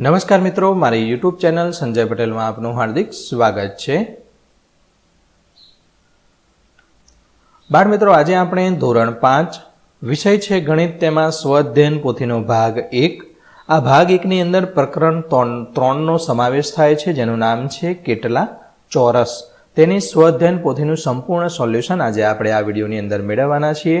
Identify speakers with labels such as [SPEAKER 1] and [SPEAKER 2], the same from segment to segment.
[SPEAKER 1] નમસ્કાર મિત્રો, મારી યુટ્યુબ ચેનલ સંજય પટેલમાં આપનું હાર્દિક સ્વાગત છે. બાળ મિત્રો, આજે આપણે ધોરણ પાંચ, વિષય છે ગણિત, તેમાં સ્વઅધ્યયન પોથીનો ભાગ એક. આ ભાગ એકની અંદર પ્રકરણ ત્રણ, ત્રણનો સમાવેશ થાય છે, જેનું નામ છે કેટલા ચોરસ. તેની સ્વઅધ્યયન પોથીનું સંપૂર્ણ સોલ્યુશન આજે આપણે આ વિડીયોની અંદર મેળવવાના છીએ.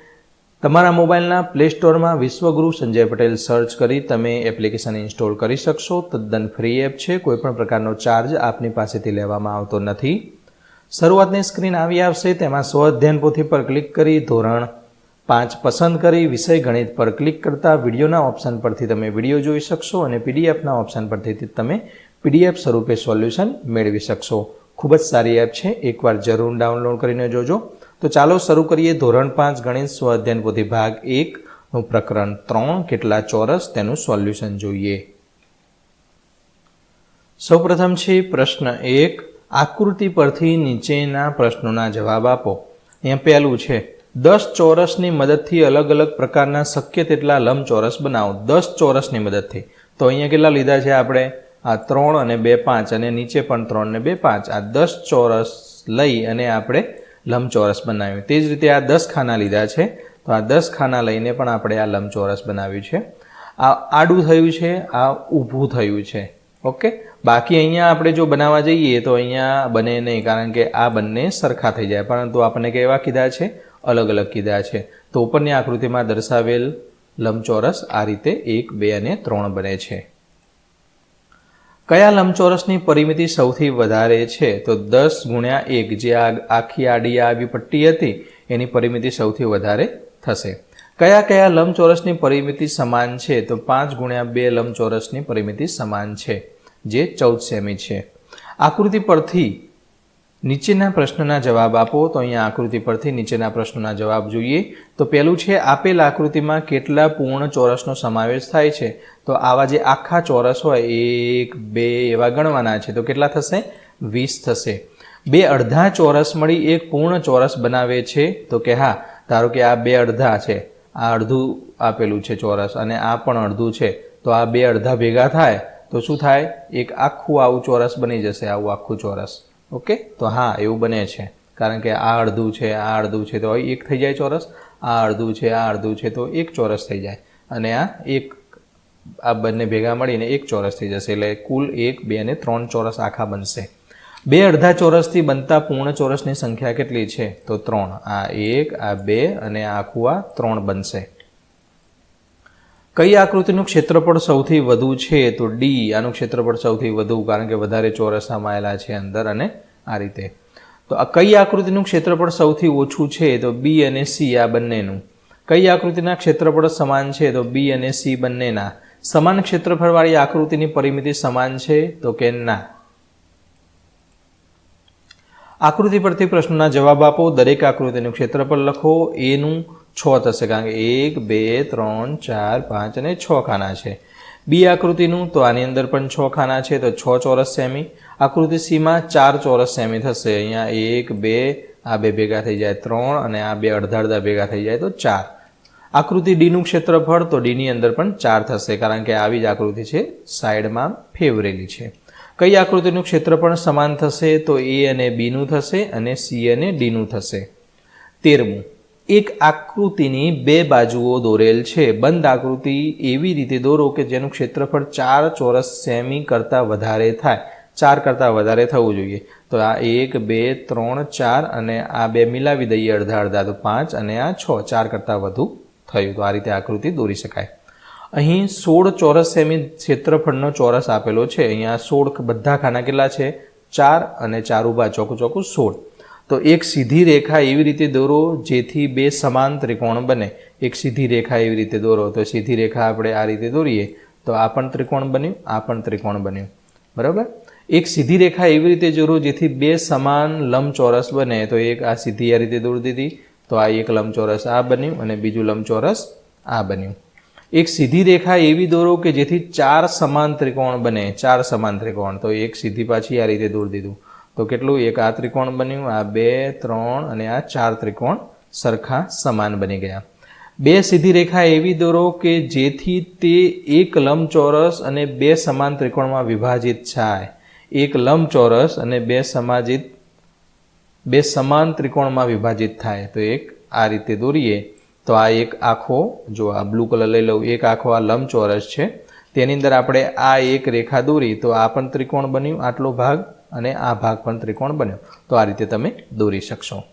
[SPEAKER 1] તમારા મોબાઈલના પ્લે સ્ટોરમાં વિશ્વગુરુ સંજય પટેલ સર્ચ કરી તમે એપ્લિકેશન ઇન્સ્ટોલ કરી શકશો. તદ્દન ફ્રી એપ છે. કોઈપણ પ્રકારનો ચાર્જ આપની પાસેથી લેવામાં આવતો નથી. શરૂઆતની સ્ક્રીન આવી આવશે. તેમાં સ્વઅધ્યયન પોથી પર ક્લિક કરી ધોરણ પાંચ પસંદ કરી. વિષય ગણિત પર ક્લિક કરતા વિડીયોના ઓપ્શન પરથી તમે વીડિયો જોઈ શકશો અને પીડીએફના ઓપ્શન પરથી તમે પીડીએફ સ્વરૂપે સોલ્યુશન મેળવી શકશો. ખૂબ જ સારી એપ છે. એકવાર જરૂર ડાઉનલોડ કરીને જોજો. તો ચાલો શરૂ કરીએ ધોરણ પાંચ ગણિત સ્વ અધ્યયન પોથી ભાગ એકનું પ્રકરણ ત્રણ. કેટલા ચોરસ? તેનું સોલ્યુશન જોઈએ. સૌપ્રથમ છે પ્રશ્ન એક. આકૃતિ પરથી નીચેના પ્રશ્નોના જવાબ આપો. અહીંયા પહેલું છે. દસ ચોરસની મદદથી અલગ અલગ પ્રકારના શક્ય તેટલા લંબચોરસ બનાવો. દસ ચોરસની મદદથી. તો અહીંયા કેટલા લીધા છે આપણે? આ ત્રણ અને બે પાંચ અને નીચે પણ ત્રણ ને બે પાંચ. આ દસ ચોરસ લઈ અને આપણે લંબચોરસ બનાવ્યું. તે જ રીતે આ દસ ખાના લીધા છે. તો આ દસ ખાના લઈને પણ આપણે આ લંબચોરસ બનાવ્યું છે. આ આડું થયું છે, આ ઊભું થયું છે. ઓકે? બાકી અહીંયા આપણે જો બનાવવા જઈએ તો અહીંયા બને નહીં, કારણ કે આ બંને સરખા થઈ જાય. પરંતુ આપણને કેવા કીધા છે? અલગ અલગ કીધા છે. તો ઉપરની આકૃતિમાં દર્શાવેલ લંબચોરસ આ રીતે એક, બે અને ત્રણ બને છે. કયા લંબચોરસની પરિમિતિ સૌથી વધારે છે? તો દસ ગુણ્યા એક જે આ આખી આડી આવી પટ્ટી હતી, એની પરિમિતિ સૌથી વધારે થશે. કયા કયા લંબચોરસની પરિમિતિ સમાન છે? તો પાંચ ગુણ્યા બે લંબચોરસની પરિમિતિ સમાન છે, જે ચૌદ સેમી છે. આકૃતિ પરથી નીચેના પ્રશ્નના જવાબ આપો. તો અહીંયા આકૃતિ પરથી નીચેના પ્રશ્નોના જવાબ જોઈએ. તો પહેલું છે, આપેલ આકૃતિમાં કેટલા પૂર્ણ ચોરસનો સમાવેશ થાય છે? તો આવા જે આખા ચોરસ હોય, એક, બે એવા ગણવાના છે. તો કેટલા થશે? વીસ થશે. બે અડધા ચોરસ મળી એક પૂર્ણ ચોરસ બનાવે છે. તો કે હા, ધારો કે આ બે અડધા છે. આ અડધું આપેલું છે ચોરસ અને આ પણ અડધું છે. તો આ બે અડધા ભેગા થાય, તો શું થાય? એક આખું આવું ચોરસ બની જશે, આવું આખું ચોરસ. ઓકે? તો હા, એવું બને છે. કારણ કે આ અડધું છે, આ અડધું છે, તો એક થઈ જાય ચોરસ. આ અડધું છે, આ અડધું છે, તો એક ચોરસ થઈ જાય. અને આ એક, આ બંને ભેગા મળીને એક ચોરસ થઈ જશે. એટલે કુલ એક, બે અને ત્રણ ચોરસ આખા બનશે. બે અડધા ચોરસથી બનતા પૂર્ણ ચોરસની સંખ્યા કેટલી છે? તો ત્રણ. આ એક, આ બે અને આખું આ ત્રણ બનશે. કઈ આકૃતિનું ક્ષેત્રફળ સૌથી વધુ છે તો ડી આનું ક્ષેત્રફળ સૌથી વધુ, કારણ કે વધારે ચોરસ સમાયેલા છે અંદર અને આ રીતે. તો આ કઈ આકૃતિનું ક્ષેત્રફળ સૌથી ઓછું છે તો બી અને સી આ બંનેનું. કઈ આકૃતિના ક્ષેત્રફળ સમાન છે તો બી અને સી બંનેના. સમાન ક્ષેત્રફળવાળી આકૃતિની પરિમિતિ સમાન છે તો કે ના? આકૃતિ પરથી પ્રશ્નના જવાબ આપો. દરેક આકૃતિનું ક્ષેત્રફળ લખો. એનું છ થશે કારણ કે એક, બે, ત્રણ, ચાર, પાંચ અને છ ખાના છે. બી આકૃતિનું તો આની અંદર પણ છ ખાના છે, તો છ ચોરસ સેમી. આકૃતિ સીમાં ચાર ચોરસ સેમી થશે. અહીંયા એક, બે, આ બે ભેગા થઈ જાય ત્રણ અને આ બે અડધા અડધા ભેગા થઈ જાય તો ચાર. આકૃતિ ડીનું ક્ષેત્રફળ તો ડીની અંદર પણ ચાર થશે કારણ કે આવી જ આકૃતિ છે સાઈડમાં ફેવરેલી છે. કઈ આકૃતિનું ક્ષેત્રફળ સમાન થશે તો એ અને બીનું થશે અને સી અને ડીનું થશે. તેરમું. એક આકૃતિની બે બાજુઓ દોરેલ છે. બંધ આકૃતિ એવી રીતે દોરો કે જેનું ક્ષેત્રફળ ચાર ચોરસ સેમી કરતાં વધારે થાય. ચાર કરતાં વધારે થવું જોઈએ. તો આ એક, બે, ત્રણ, ચાર અને આ બે મિલાવી દઈએ અડધા અડધા, તો પાંચ અને આ છ. ચાર કરતાં વધુ થયું. તો આ રીતે આકૃતિ દોરી શકાય. અહીં સોળ ચોરસ સેમી ક્ષેત્રફળનો ચોરસ આપેલો છે. અહીંયા સોળ બધા ખાના કેટલા છે? ચાર અને ચાર ઊભા ચોખ્ખું ચોખ્ખું સોળ. તો એક સીધી રેખા એવી રીતે દોરો જેથી બે સમાન ત્રિકોણ બને. એક સીધી રેખા એવી રીતે દોરો તો સીધી રેખા આપણે આ રીતે દોરીએ તો આ પણ ત્રિકોણ બન્યું, આ પણ ત્રિકોણ બન્યું. બરાબર? એક સીધી રેખા એવી રીતે દોરો જેથી બે સમાન લંબચોરસ બને. તો એક આ સીધી આ રીતે દોરી દીધી, તો આ એક લંબચોરસ આ બન્યું અને બીજું લંબચોરસ આ બન્યું. એક સીધી રેખા એવી દોરો કે જેથી ચાર સમાન ત્રિકોણ બને, ચાર સમાન ત્રિકોણ. તો એક સીધી પાછી આ રીતે દોરી દીધું. તો કેટલું? એક આ ત્રિકોણ બન્યું, આ બે, ત્રણ અને આ ચાર ત્રિકોણ સરખા સમાન બની ગયા. બે સીધી રેખા એવી દોરો કે જેથી તે એક લંબચોરસ અને બે સમાન ત્રિકોણમાં વિભાજિત થાય. એક લંબચોરસ અને બે સમાજિત, બે સમાન ત્રિકોણમાં વિભાજિત થાય. તો એક આ રીતે દોરીએ. તો આ એક આખો, જો આ બ્લુ કલર લઈ લઉં, એક આખો આ લંબચોરસ છે. તેની અંદર આપણે આ એક રેખા દોરી, તો આ પણ ત્રિકોણ બન્યું આટલો ભાગ. અને આ ભાગ પણ ત્રિકોણ બન્યો. તો આ રીતે તમે દોરી શકશો.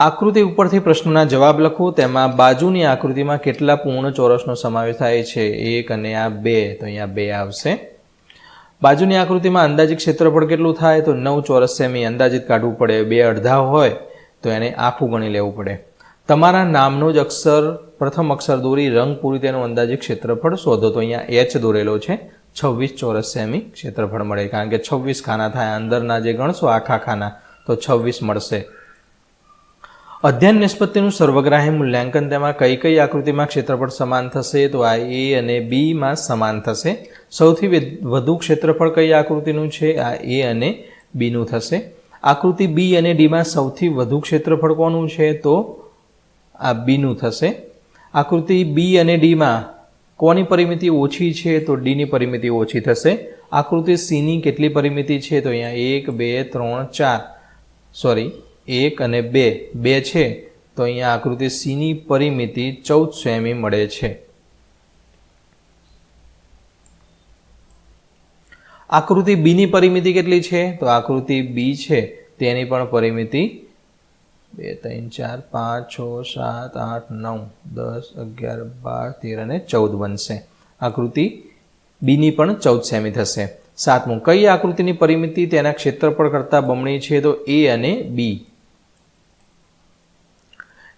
[SPEAKER 1] આકૃતિ ઉપરથી પ્રશ્નના જવાબ લખો. તેમાં બાજુની આકૃતિમાં કેટલા પૂર્ણ ચોરસનો સમાવેશ થાય છે? એક અને આ બે. તો અહીંયા બે આવશે. બાજુની આકૃતિમાં અંદાજિત ક્ષેત્રફળ કેટલું થાય? તો નવ ચોરસ સેમી અંદાજિત કાઢવું પડે. બે અડધા હોય તો એને આખું ગણી લેવું પડે. તમારા નામનો જ અક્ષર, પ્રથમ અક્ષર દોરી, રંગ પૂરી તેનું અંદાજિત ક્ષેત્રફળ શોધો. તો અહીંયા એચ દોરેલો છે. છવ્વીસ ચોરસ સેમી ક્ષેત્રફળ મળે. કારણ કે છવ્વીસ ખાના થાય, અંદરના જે ગણશો આખા ખાના, તો છવ્વીસ મળશે. અધ્યયન નિષ્પત્તિનું સર્વગ્રાહી મૂલ્યાંકન, તેમાં કઈ કઈ આકૃતિમાં ક્ષેત્રફળ સમાન થશે? તો આ એ અને બીમાં સમાન થશે. સૌથી વધુ ક્ષેત્રફળ કઈ આકૃતિનું છે? આ એ અને બીનું થશે. આકૃતિ બી અને ડીમાં સૌથી વધુ ક્ષેત્રફળ કોનું છે? તો આ બીનું થશે. આકૃતિ બી અને ડીમાં કોની પરિમિતિ ઓછી છે તો ડીની પરિમિતિ ઓછી થશે. આકૃતિ સીની કેટલી પરિમિતિ છે તો અહીંયા એક, બે, ત્રણ, ચાર. સોરી એક અને બે. બે છે તો અહીંયા આકૃતિ સીની પરિમિતિ ચૌદ સેમી મળે છે. આકૃતિ બીની પરિમિતિ કેટલી છે? તો આકૃતિ બી છે તેની પણ પરિમિતિ બે, ત્રણ, ચાર, પાંચ, છ, સાત, આઠ, નવ, દસ, અગિયાર, બાર, તેર અને ચૌદ બનશે. આકૃતિ બીની પણ ચૌદ સેમી થશે. સાતમું, કઈ આકૃતિની પરિમિતિ તેના ક્ષેત્રફળ કરતાં બમણી છે? તો એ અને બી.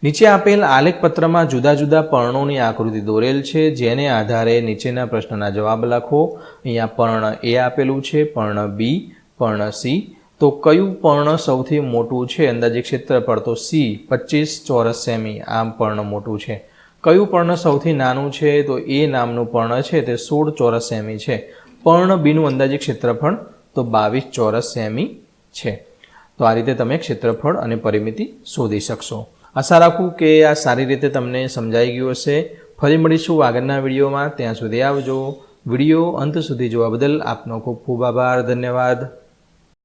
[SPEAKER 1] નીચે આપેલ આલેખપત્રમાં જુદા જુદા પર્ણોની આકૃતિ દોરેલ છે. જેને આધારે નીચેના પ્રશ્નના જવાબ લખો. અહીંયા પર્ણ એ આપેલું છે, પર્ણ બી, પર્ણ સી તો કયું પર્ણ સૌથી મોટું છે? અંદાજે ક્ષેત્રફળ તો સી, પચીસ, ચોરસ સેમી, આમ પર્ણ મોટું છે. કયું પર્ણ સૌથી નાનું છે? તો એ નામનું પર્ણ છે, તે સોળ ચોરસ સેમી છે. પર્ણ બીનું અંદાજે ક્ષેત્રફળ તો બાવીસ ચોરસ સેમી છે. તો આ રીતે તમે ક્ષેત્રફળ અને પરિમિતિ શોધી શકશો. આશા રાખું કે આ સારી રીતે તમને સમજાઈ ગયું હશે. ફરી મળીશું આગળના વિડીયોમાં. ત્યાં સુધી આવજો. વીડિયો અંત સુધી જોવા બદલ આપનો ખૂબ ખૂબ આભાર. ધન્યવાદ.